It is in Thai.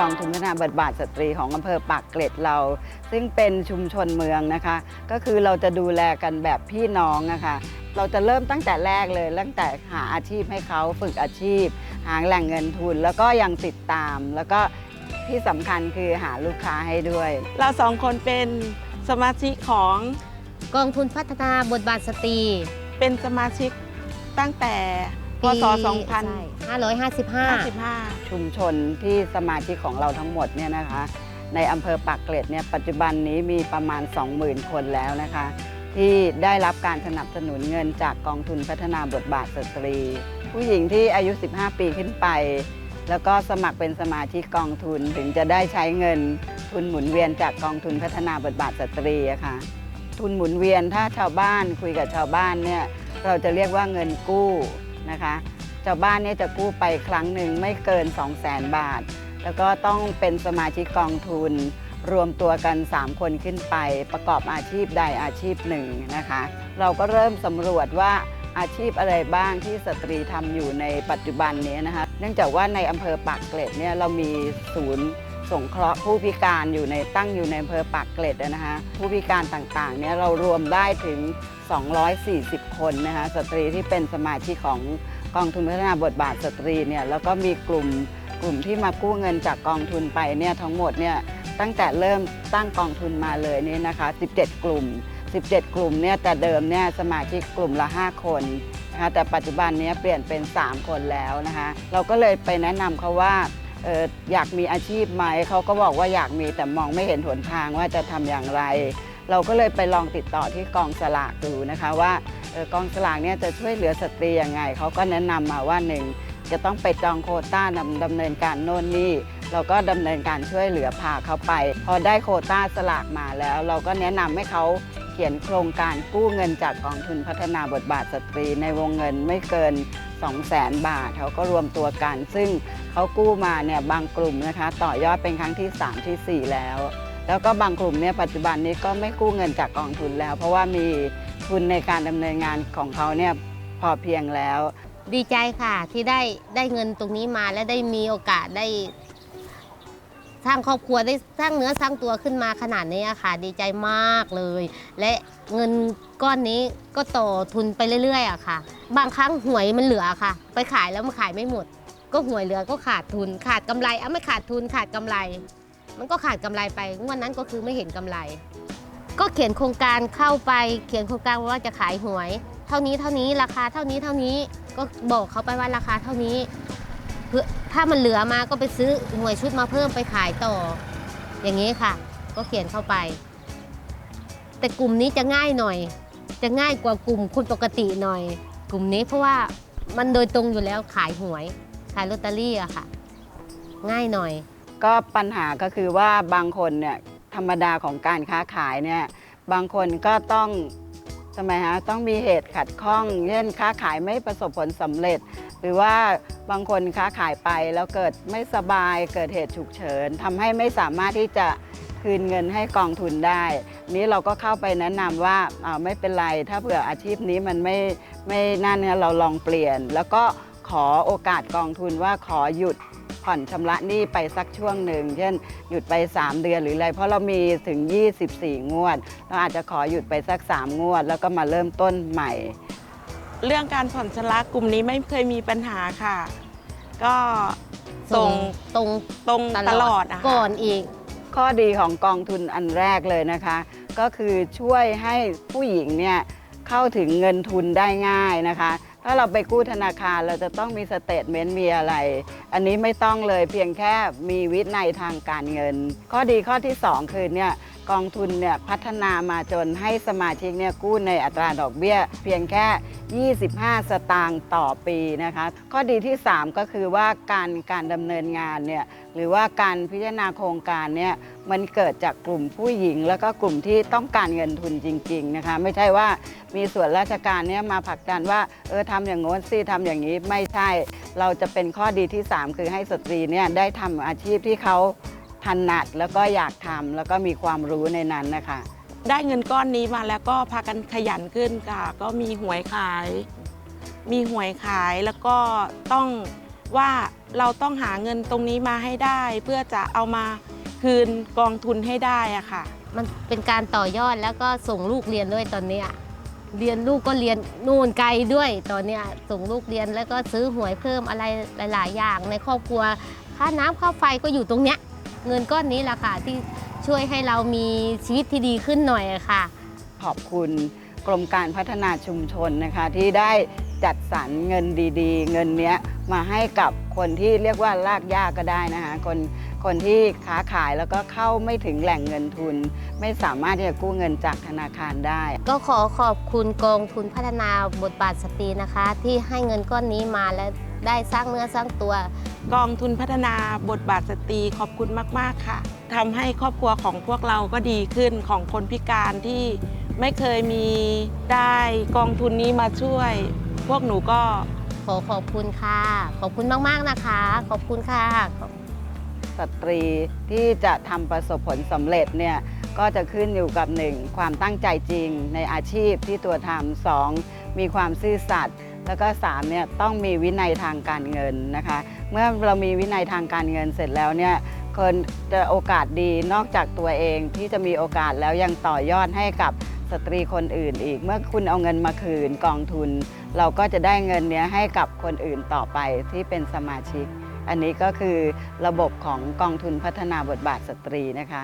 กองทุนพัฒนาบทบาทสตรีของอำเภอปากเกร็ดเรา ซึ่งเป็นชุมชนเมืองนะคะ ก็คือเราจะดูแลกันแบบพี่น้องนะคะเราจะเริ่มตั้งแต่แรกเลย ตั้งแต่หาอาชีพให้เขาฝึกอาชีพ หาแหล่งเงินทุน แล้วก็ยังติดตาม แล้วก็ที่สำคัญคือหาลูกค้าให้ด้วย เราสองคนเป็นสมาชิกของกองทุนพัฒนาบทบาทสตรี เป็นสมาชิกตั้งแต่ พศใช่555 2055 ชุมชนที่สมาชิกของเราทั้งหมดเนี่ยนะคะ ในอำเภอปากเกร็ดเนี่ยปัจจุบันนี้มีประมาณ 20,000 คนแล้วนะคะ ที่ได้รับการสนับสนุนเงินจากกองทุนพัฒนาบทบาทสตรี ผู้หญิงที่อายุ 15 ปีขึ้นไป แล้วก็สมัครเป็นสมาชิกกองทุนถึงจะได้ใช้เงินทุนหมุนเวียนจากกองทุนพัฒนาบทบาทสตรีอะค่ะ ทุนหมุนเวียนถ้าชาวบ้านคุยกับชาวบ้านเนี่ยเราจะเรียกว่าเงินกู้ นะคะชาวบ้านเนี่ยจะกู้ไปครั้งหนึ่งไม่เกิน 2 0 0แสนบาท แล้วก็ต้องเป็นสมาชิกกองทุน รวมตัวกัน 3 คนขึ้นไป ประกอบอาชีพใดอาชีพหนึ่งนะคะ เราก็เริ่มสำรวจว่าอาชีพอะไรบ้างที่สตรีทำอยู่ในปัจจุบันนี้นะคะ เนื่องจากว่าในอำเภอปากเกร็ดเนี่ยเรามีศูนย์ สงเคราะห์ผู้พิการอยู่ในตั้งอยู่ในอำเภอปากเกร็ดนะคะผู้พิการต่างๆเนี่ยเรารวมได้ถึง 240 คนนะคะสตรีที่เป็นสมาชิกของกองทุนพัฒนาบทบาทสตรีเนี่ยแล้วก็มีกลุ่มกลุ่มที่มากู้เงินจากกองทุนไปเนี่ยทั้งหมดเนี่ยตั้งแต่เริ่มตั้งกองทุนมาเลยนี่นะคะ 17 กลุ่ม 17 กลุ่มเนี่ยแต่เดิมเนี่ยสมาชิกกลุ่มละ 5 คนนะคะแต่ปัจจุบันนี้เปลี่ยนเป็น 3 คนแล้วนะคะ เราก็เลยไปแนะนำเขาว่า อออยากมีอาชีพไหมเขาก็บอกว่าอยากมีแต่มองไม่เห็นหนทางว่าจะทำอย่างไร เราก็เลยไปลองติดต่อที่กองสลากดูนะคะว่าออกองสลากเนี่ยจะช่วยเหลือสตรียังไงเขาก็แนะนำมาว่าหนึ่งจะต้องไปจองโคต้าดำดำเนินการโน่นนี่เราก็ดำเนินการช่วยเหลือพาเขาไป พอได้โคต้าสลากมาแล้ว เราก็แนะนำให้เขาเขียนโครงการกู้เงินจากกองทุนพัฒนาบทบาทสตรีในวงเงินไม่เกิน 2 0 0แสนบาทเขาก็รวมตัวกัน ซึ่งเขากู้มาเนี่ยบางกลุ่มนะคะ ต่อยอดเป็นครั้งที่ 3ทีสี่ 4 แล้ว แล้วก็บางกลุ่มเนี่ยปัจจุบันนี้ก็ไม่กู้เงินจากกองทุนแล้ว เพราะว่ามีทุนในการดำเนินงานของเขาเนี่ยพอเพียงแล้ว ดีใจค่ะที่ได้ได้เงินตรงนี้มาและได้มีโอกาสได้ สร้างครอบครัวได้สร้างเนื้อสร้างตัวขึ้นมาขนาดนี้ค่ะ ดีใจมากเลย และเงินก้อนนี้ก็ต่อทุนไปเรื่อยๆอะค่ะ บางครั้งหวยมันเหลือค่ะ ไปขายแล้วมันขายไม่หมด ก็หวยเหลือก็ขาดทุน ขาดกำไรเอะไม่ขาดทุนขาดกำไร มันก็ขาดกำไรไปงวดนั้นก็คือไม่เห็นกำไร ก็เขียนโครงการเข้าไปเขียนโครงการว่าจะขายหวย เท่านี้เท่านี้ราคาเท่านี้เท่านี้ก็บอกเขาไปว่าราคาเท่านี้เพื่อ ถ้ามันเหลือมาก็ไปซื้อหวยชุดมาเพิ่มไปขายต่อ อย่างนี้ค่ะ ก็เขียนเข้าไป แต่กลุ่มนี้จะง่ายหน่อย จะง่ายกว่ากลุ่มคนปกติหน่อย กลุ่มนี้เพราะว่ามันโดยตรงอยู่แล้วขายหวย ขายลอตเตอรี่อะค่ะ ง่ายหน่อย ก็ปัญหาก็คือว่าบางคนเนี่ยธรรมดาของการค้าขายเนี่ยบางคนก็ต้องทำไมฮะต้องมีเหตุขัดข้องเช่นค้าขายไม่ประสบผลสำเร็จ หรือว่าบางคนค้าขายไปแล้วเกิดไม่สบายเกิดเหตุฉุกเฉินทำให้ไม่สามารถที่จะคืนเงินให้กองทุนได้ นี้เราก็เข้าไปแนะนำว่าอ่าไม่เป็นไร ถ้าเผื่ออาชีพนี้มันไม่ไม่นั่นนะเราลองเปลี่ยน แล้วก็ขอโอกาสกองทุนว่าขอหยุดผ่อนชำระหนี้ไปสักช่วงหนึ่งเช่นหยุดไป 3 เดือนหรืออะไร เพราะเรามีถึง 24 งวด เราอาจจะขอหยุดไปสัก 3 งวด แล้วก็มาเริ่มต้นใหม่ เรื่องการผ่อนชำระกลุ่มนี้ไม่เคยมีปัญหาค่ะ ก็ส่งตรงตรงตตลลออดดนะคะก่อนอีก ข้อดีของกองทุนอันแรกเลยนะคะ ก็คือช่วยให้ผู้หญิงเนี่ยเข้าถึงเงินทุนได้ง่ายนะคะ ถ้าเราไปกู้ธนาคารเราจะต้องมีสเตทเมนต์มีอะไร อันนี้ไม่ต้องเลยเพียงแค่มีวินัยทางการเงิน ข้อดีข้อที่ 2 คือเนี่ยกองทุนเนี่ยพัฒนามาจนให้สมาชิกเนี่ยกู้ในอัตราดอกเบี้ย เพียงแค่ 25 สตางค์ต่อปีนะคะ ข้อดีที่ 3 ก็คือว่าการการดำเนินงานเนี่ยหรือว่าการพิจารณาโครงการเนี่ย มันเกิดจากกลุ่มผู้หญิง แล้วก็กลุ่มที่ต้องการเงินทุนจริง ๆนะคะ ไม่ใช่ว่ามีส่วนราชการเนี่ยมาผลักดันว่าเออทำอย่างโน้นสิทำอย่างนี้ไม่ใช่ เราจะเป็นข้อดีที่ 3 คือให้สตรีเนี่ยได้ทำอาชีพที่เขาถนัดแล้วก็อยากทำแล้วก็มีความรู้ในนั้นนะคะ ได้เงินก้อนนี้มาแล้วก็พากันขยันขึ้นค่ะ ก็มีหวยขาย มีหวยขายแล้วก็ต้องว่าเราต้องหาเงินตรงนี้มาให้ได้ เพื่อจะเอามา คืนกองทุนให้ได้อะค่ะ มันเป็นการต่อยอดแล้วก็ส่งลูกเรียนด้วยตอนเนี้ยเรียนลูกก็เรียนนู่นไกลด้วยตอนเนี้ยส่งลูกเรียนแล้วก็ซื้อหวยเพิ่มอะไรหลาย ๆ อย่างในครอบครัวค่าน้ำค่าไฟก็อยู่ตรงเนี้ย เงินก้อนนี้แหละค่ะที่ช่วยให้เรามีชีวิตที่ดีขึ้นหน่อยอะค่ะ ขอบคุณกรมการพัฒนาชุมชนนะคะที่ได้จัดสรรเงินดีๆ เงินเนี้ยมาให้กับคนที่เรียกว่าลากยากก็ได้นะคะคน คนที่ค้าขายแล้วก็เข้าไม่ถึงแหล่งเงินทุน ไม่สามารถที่จะกู้เงินจากธนาคารได้ ก็ขอขอบคุณกองทุนพัฒนาบทบาทสตรีนะคะ ที่ให้เงินก้อนนี้มาและได้สร้างเนื้อสร้างตัว กองทุนพัฒนาบทบาทสตรีขอบคุณมาก ๆ ค่ะทำให้ครอบครัวของพวกเราก็ดีขึ้นของคนพิการที่ไม่เคยมีได้กองทุนนี้มาช่วย พวกหนูก็ขอขอบคุณค่ะ ขอบคุณมาก ๆ นะคะ ขอบคุณค่ะ สตรีที่จะทำประสบผลสำเร็จเนี่ยก็จะขึ้นอยู่กับ 1. ความตั้งใจจริงในอาชีพที่ตัวทำสองมีความซื่อสัตย์แล้วก็3เนี่ยต้องมีวินัยทางการเงินนะคะ เมื่อเรามีวินัยทางการเงินเสร็จแล้วเนี่ยคนจะโอกาสดีนอกจากตัวเองที่จะมีโอกาสแล้วยังต่อยอดให้กับสตรีคนอื่นอีก เมื่อคุณเอาเงินมาคืนกองทุน เราก็จะได้เงินเนี้ยให้กับคนอื่นต่อไปที่เป็นสมาชิก อันนี้ก็คือระบบของกองทุนพัฒนาบทบาทสตรีนะคะ